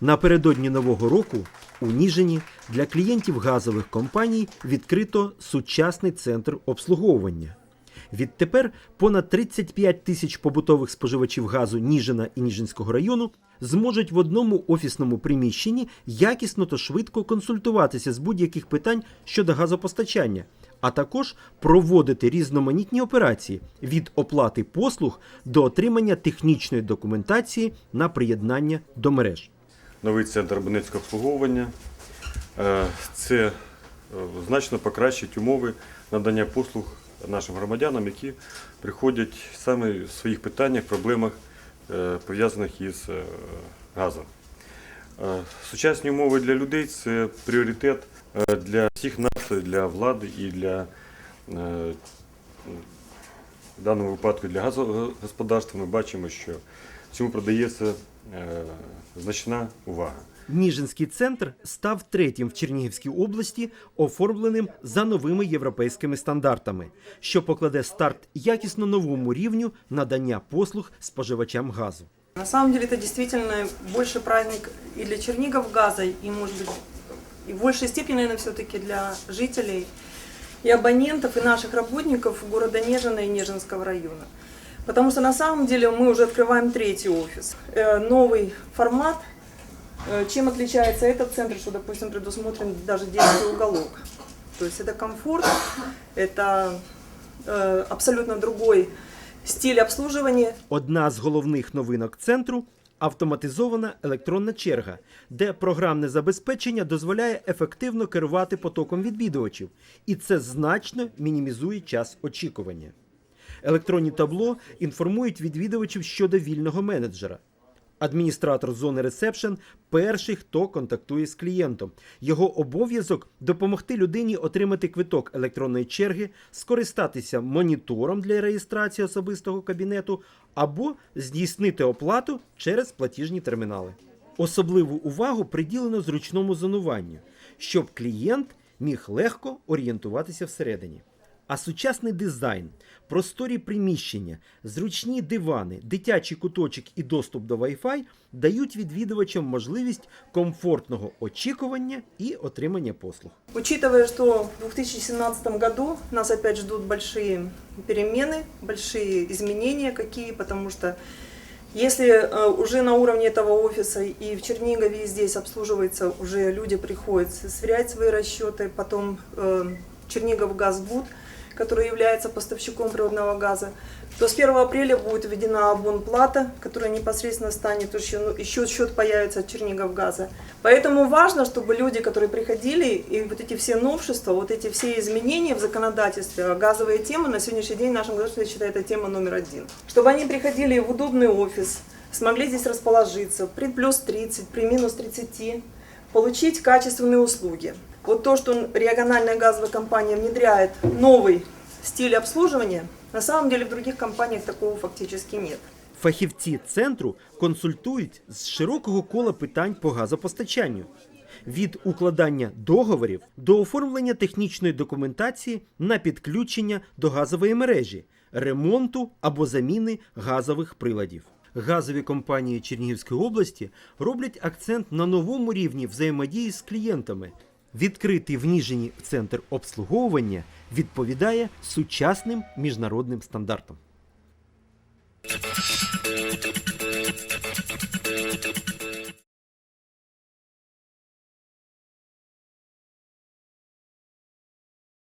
Напередодні нового року у Ніжині для клієнтів газових компаній відкрито сучасний центр обслуговування. Відтепер понад 35 тисяч побутових споживачів газу Ніжина і Ніжинського району зможуть в одному офісному приміщенні якісно та швидко консультуватися з будь-яких питань щодо газопостачання, а також проводити різноманітні операції від оплати послуг до отримання технічної документації на приєднання до мереж. новий центр абонентського обслуговування. Е, Це е, значно покращить умови надання послуг нашим громадянам, які приходять саме в своїх питаннях, проблемах, е, пов'язаних із газом. Сучасні умови для людей це пріоритет для всіх нас, для влади і для е, в даному випадку для газогосподарства. Ми бачимо, що цьому продається е, значна увага. Ніжинський центр став третім в Чернігівській області, оформленим за новими європейськими стандартами, що покладе старт якісно новому рівню надання послуг споживачам газу. На самом деле это действительно больше праздник и для Чернигов газа, и, может быть, и в большей степени, наверное, все-таки для жителей и абонентов, и наших работников города Нежина и Нежинского района. Потому что на самом деле мы уже открываем третий офис. Э, Новый формат. Э, Чем отличается этот центр, что, допустим, предусмотрен даже детский уголок. То есть это комфорт, это э, абсолютно другой стиль обслуживания, Одна з головних новинок центру автоматизована електронна черга, де програмне забезпечення дозволяє ефективно керувати потоком відвідувачів, і це значно мінімізує час очікування. Електронні табло інформують відвідувачів щодо вільного менеджера. Адміністратор зони ресепшн перший, хто контактує з клієнтом. Його обов'язок допомогти людині отримати квиток електронної черги, скористатися монітором для реєстрації особистого кабінету або здійснити оплату через платіжні термінали. Особливу увагу приділено зручному зонуванню, щоб клієнт міг легко орієнтуватися всередині А сучасний дизайн, просторі приміщення, зручні дивани, дитячий куточок і доступ до Wi-Fi дають відвідувачам можливість комфортного очікування і отримання послуг. Учитывая, что в 2017 году нас опять ждут большие перемены, большие изменения какие, потому что если э, уже на уровне этого офиса и в Чернигове и здесь обслуживается, уже люди приходят сверять свои расчеты, потом э, Чернигов Газбуд, который является поставщиком природного газа, то с 1 апреля будет введена абонплата, которая непосредственно станет еще, ну, еще счет появится от Чернигов газа. Поэтому важно, чтобы люди, которые приходили, и вот эти все новшества, вот эти все изменения в законодательстве, а газовые темы на сегодняшний день в нашем государстве, я считаю, это тема номер один. Чтобы они приходили в удобный офис, смогли здесь расположиться при плюс 30, при минус 30, получить качественные услуги. Вот то, что региональная газовая компания внедряет новый стиль обслуживания, на самом деле в других компаниях такого фактически нет. Фахівці центру консультують з широкого кола питань по газопостачанню. Від укладання договорів до оформлення технічної документації на підключення до газової мережі, ремонту або заміни газових приладів. Газові компанії Чернігівської області роблять акцент на новому рівні взаємодії з клієнтами. Відкритий в Ніжині центр обслуговування відповідає сучасним міжнародним стандартам.